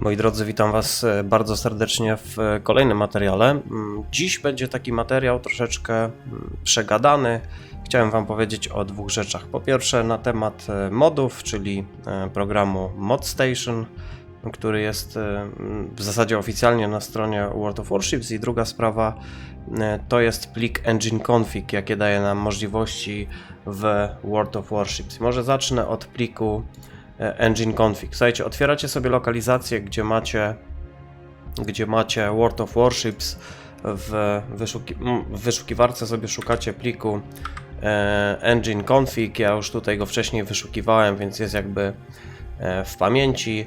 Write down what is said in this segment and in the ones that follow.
Moi drodzy, witam Was e, bardzo serdecznie w e, kolejnym materiale. Mm, Dziś będzie taki materiał troszeczkę mm, przegadany. Chciałem Wam powiedzieć o dwóch rzeczach. Po pierwsze, na temat e, modów, czyli programu ModStation, który jest w zasadzie oficjalnie na stronie World of Warships. I druga sprawa to jest plik engine config, jakie daje nam możliwości w World of Warships. Może zacznę od pliku engine config. Słuchajcie, otwieracie sobie lokalizację, gdzie macie gdzie macie World of Warships w, wyszuki w wyszukiwarce sobie szukacie pliku e, engine config. Ja już tutaj go wcześniej wyszukiwałem, więc jest jakby e, w pamięci.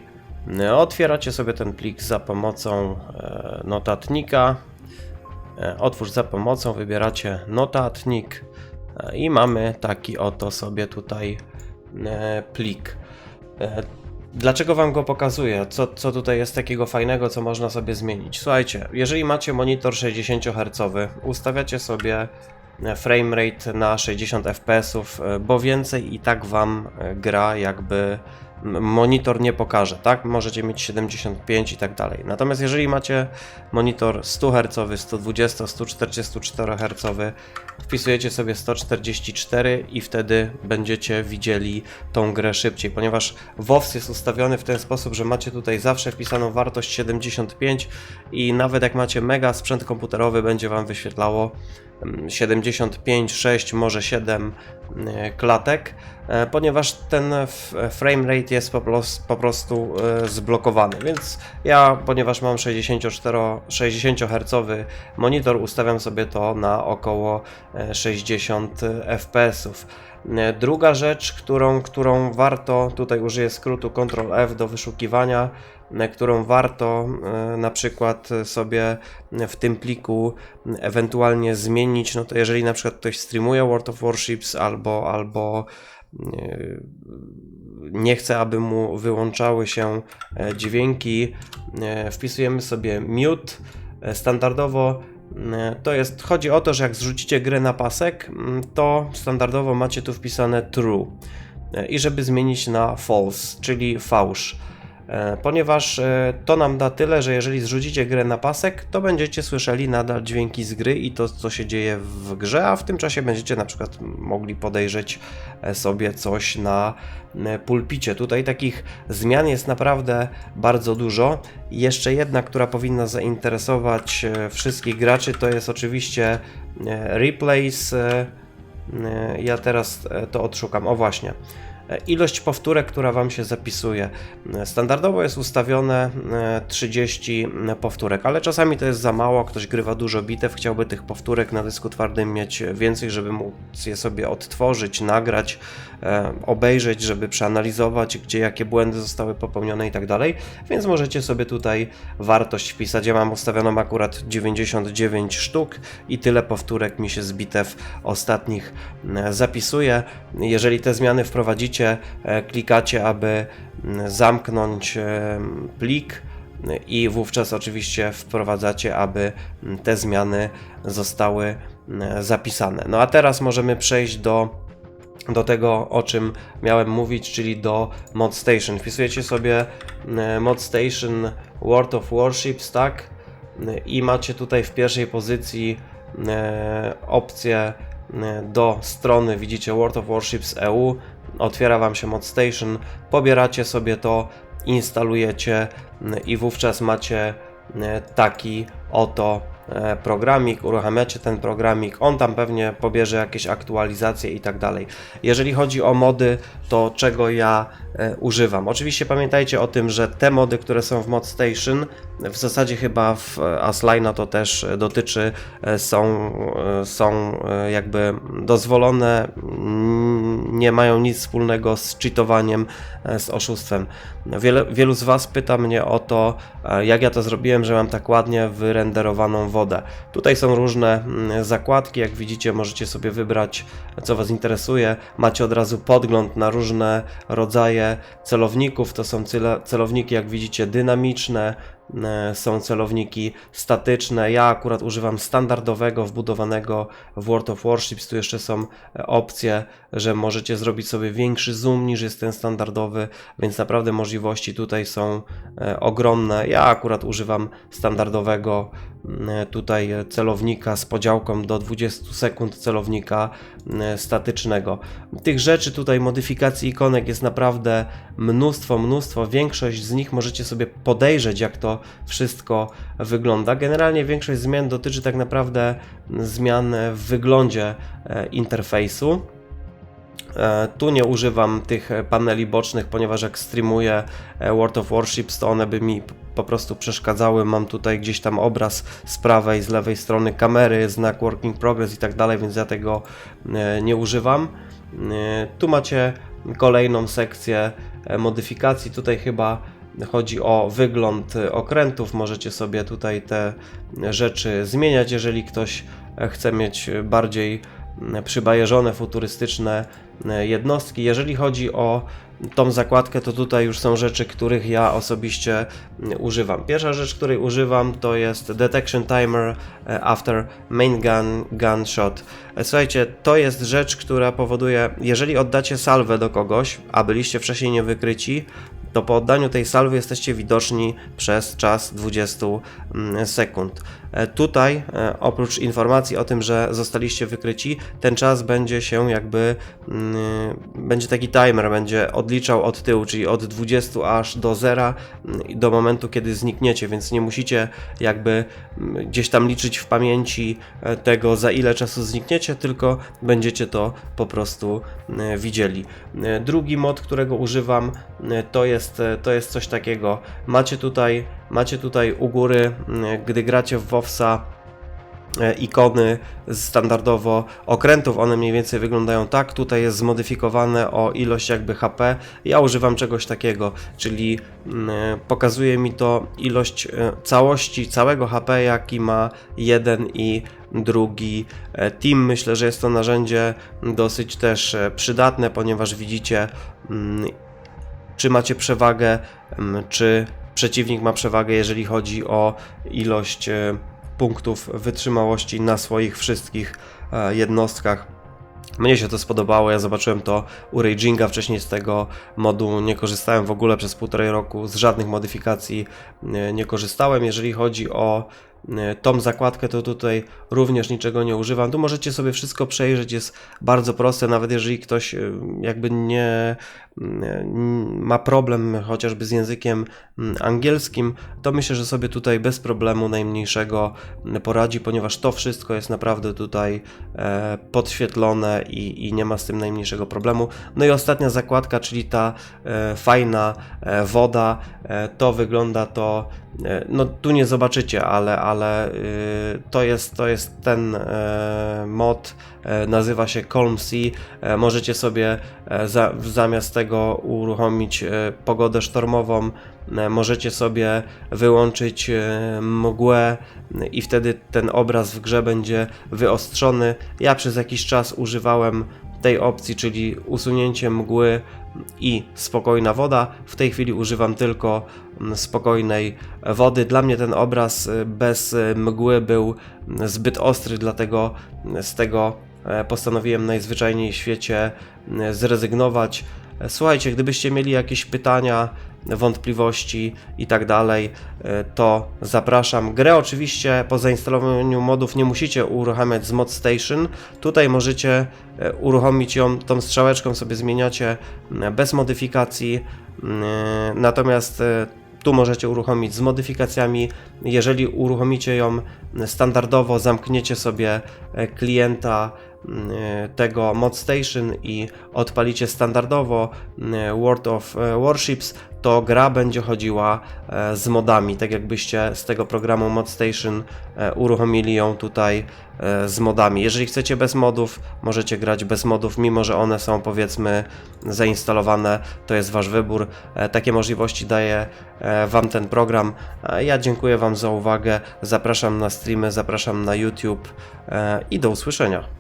E, Otwieracie sobie ten plik za pomocą e, notatnika. E, Otwórz za pomocą, wybieracie notatnik e, i mamy taki oto sobie tutaj e, plik. E, Dlaczego Wam go pokazuję? Co, co tutaj jest takiego fajnego, co można sobie zmienić? Słuchajcie, jeżeli macie monitor 60 Hz, ustawiacie sobie e, framerate na 60 fps, e, bo więcej i tak Wam gra jakby monitor nie pokaże, tak? Możecie mieć 75 i tak dalej. Natomiast jeżeli macie monitor 100 Hz, 120, 144 Hz, wpisujecie sobie 144 i wtedy będziecie widzieli tą grę szybciej, ponieważ WoWs jest ustawiony w ten sposób, że macie tutaj zawsze wpisaną wartość 75 i nawet jak macie mega sprzęt komputerowy, będzie Wam wyświetlało 75, 6, może 7 e, klatek, e, ponieważ ten framerate jest po, pros- po prostu e, zblokowany, więc ja, ponieważ mam 64, 60 Hz monitor, ustawiam sobie to na około e, 60 fps. E, Druga rzecz, którą, którą warto, tutaj użyję skrótu Ctrl F do wyszukiwania, e, którą warto e, na przykład sobie w tym pliku ewentualnie zmienić, no to jeżeli na przykład ktoś streamuje World of Warships albo, albo nie chce, aby mu wyłączały się dźwięki, wpisujemy sobie mute. Standardowo to jest, chodzi o to, że jak zrzucicie grę na pasek, mm, to standardowo macie tu wpisane true. E, I żeby zmienić na false, czyli fałsz. E, Ponieważ e, to nam da tyle, że jeżeli zrzucicie grę na pasek, to będziecie słyszeli nadal dźwięki z gry i to, co się dzieje w grze, a w tym czasie będziecie na przykład mogli podejrzeć e, sobie coś na pulpicie. Tutaj takich zmian jest naprawdę bardzo dużo. Jeszcze jedna, która powinna zainteresować wszystkich graczy, to jest oczywiście replays. Ja teraz to odszukam. O właśnie. E, Ilość powtórek, która Wam się zapisuje. E, Standardowo jest ustawione e, 30 powtórek, ale czasami to jest za mało. Ktoś grywa dużo bitew, chciałby tych powtórek na dysku twardym mieć więcej, żeby móc je sobie odtworzyć, nagrać, e, obejrzeć, żeby przeanalizować, gdzie jakie błędy zostały popełnione i tak dalej. Więc możecie sobie tutaj wartość wpisać. Ja mam ustawioną akurat 99 sztuk i tyle powtórek mi się z bitew ostatnich e, zapisuje. Jeżeli te zmiany wprowadzicie, e, klikacie, aby mm, zamknąć e, plik i wówczas oczywiście wprowadzacie, aby te zmiany zostały zapisane. No a teraz możemy przejść do do tego, o czym miałem mówić, czyli do Mod Station. Wpisujecie sobie Mod Station World of Warships, tak? I macie tutaj w pierwszej pozycji e, opcję do strony, widzicie World of Warships EU. Otwiera Wam się Mod Station, pobieracie sobie to, instalujecie m, i wówczas macie e, taki oto e, programik, uruchamiacie ten programik, on tam pewnie pobierze jakieś aktualizacje i tak dalej. Jeżeli chodzi o mody, to czego ja używam? Oczywiście pamiętajcie o tym, że te mody, które są w Mod Station, w zasadzie chyba w e, Asline'a to też e, dotyczy, e, są, e, są e, jakby dozwolone, nie mają nic wspólnego z cheatowaniem, e, z oszustwem. Wiele, wielu z Was pyta mnie o to, e, jak ja to zrobiłem, że mam tak ładnie wyrenderowaną wodę. Tutaj są różne mm, zakładki, jak widzicie możecie sobie wybrać co Was interesuje. Macie od razu podgląd na różne rodzaje celowników. To są celowniki, jak widzicie, dynamiczne, są celowniki statyczne. Ja akurat używam standardowego, wbudowanego w World of Warships. Tu jeszcze są e, opcje, że możecie zrobić sobie większy zoom niż jest ten standardowy, więc naprawdę możliwości tutaj są e, ogromne. Ja akurat używam standardowego mm, tutaj celownika z podziałką do 20 sekund celownika mm, statycznego. Tych rzeczy tutaj, modyfikacji ikonek jest naprawdę mnóstwo, mnóstwo. Większość z nich możecie sobie podejrzeć, jak to wszystko wygląda. Generalnie większość zmian dotyczy tak naprawdę zmian w wyglądzie e, interfejsu. E, Tu nie używam tych paneli bocznych, ponieważ jak streamuję e, World of Warships, to one by mi po prostu przeszkadzały. Mam tutaj gdzieś tam obraz z prawej, z lewej strony kamery, znak Working Progress i tak dalej, więc ja tego nie używam. Tu macie kolejną sekcję modyfikacji. Tutaj chyba chodzi o wygląd okrętów. Możecie sobie tutaj te rzeczy zmieniać, jeżeli ktoś chce mieć bardziej przybajeżone, futurystyczne jednostki. Jeżeli chodzi o tą zakładkę, to tutaj już są rzeczy, których ja osobiście używam. Pierwsza rzecz, której używam, to jest Detection Timer After Main Gun Gunshot. Słuchajcie, to jest rzecz, która powoduje, jeżeli oddacie salwę do kogoś, a byliście wcześniej niewykryci, to po oddaniu tej salwy jesteście widoczni przez czas 20 mm, sekund. E, Tutaj, e, oprócz informacji o tym, że zostaliście wykryci, ten czas będzie się jakby, mm, będzie taki timer, będzie odliczał od tyłu, czyli od 20 aż do zera mm, do momentu, kiedy znikniecie, więc nie musicie jakby mm, gdzieś tam liczyć w pamięci e, tego, za ile czasu znikniecie, tylko będziecie to po prostu e, widzieli. E, Drugi mod, którego używam, e, to jest, e, to jest coś takiego. Macie tutaj, macie tutaj u góry, mm, gdy gracie w WoWsa, e, ikony standardowo okrętów, one mniej więcej wyglądają tak, tutaj jest zmodyfikowane o ilość jakby HP, ja używam czegoś takiego, czyli mm, e, pokazuje mi to ilość e, całości, całego HP jaki ma jeden i drugi team. Myślę, że jest to narzędzie dosyć też przydatne, ponieważ widzicie mm, czy macie przewagę, czy przeciwnik ma przewagę, jeżeli chodzi o ilość e, punktów wytrzymałości na swoich wszystkich e, jednostkach. Mnie się to spodobało, ja zobaczyłem to u Raginga, wcześniej z tego modu nie korzystałem w ogóle przez półtorej roku, z żadnych modyfikacji e, nie korzystałem. Jeżeli chodzi o tą zakładkę, to tutaj również niczego nie używam. Tu możecie sobie wszystko przejrzeć, jest bardzo proste, nawet jeżeli ktoś e, jakby nie mm, ma problem chociażby z językiem mm, angielskim, to myślę, że sobie tutaj bez problemu najmniejszego poradzi, ponieważ to wszystko jest naprawdę tutaj e, podświetlone i, i nie ma z tym najmniejszego problemu. No i ostatnia zakładka, czyli ta e, fajna e, woda, e, to wygląda to, e, no tu nie zobaczycie, ale, ale y, to, jest, to jest ten e, mod, e, nazywa się Calm możecie sobie za, zamiast tego uruchomić pogodę sztormową, możecie sobie wyłączyć mgłę i wtedy ten obraz w grze będzie wyostrzony. Ja przez jakiś czas używałem tej opcji, czyli usunięcie mgły i spokojna woda. W tej chwili używam tylko mm, spokojnej wody. Dla mnie ten obraz y, bez y, mgły był zbyt ostry, dlatego z tego e, postanowiłem najzwyczajniej w świecie zrezygnować. E, Słuchajcie, gdybyście mieli jakieś pytania, wątpliwości i tak dalej, e, to zapraszam. Grę oczywiście po zainstalowaniu modów nie musicie uruchamiać z Mod Station. Tutaj możecie e, uruchomić ją tą strzałeczką, sobie zmieniacie bez modyfikacji. M, Natomiast e, tu możecie uruchomić z modyfikacjami. Jeżeli uruchomicie ją standardowo, zamkniecie sobie e, klienta tego Mod Station i odpalicie standardowo m, World of e, Warships, to gra będzie chodziła e, z modami, tak jakbyście z tego programu Mod Station e, uruchomili ją tutaj e, z modami. Jeżeli chcecie bez modów, możecie grać bez modów, mimo że one są powiedzmy zainstalowane, to jest wasz wybór. E, Takie możliwości daje e, wam ten program. E, Ja dziękuję wam za uwagę, zapraszam na streamy, zapraszam na YouTube e, i do usłyszenia.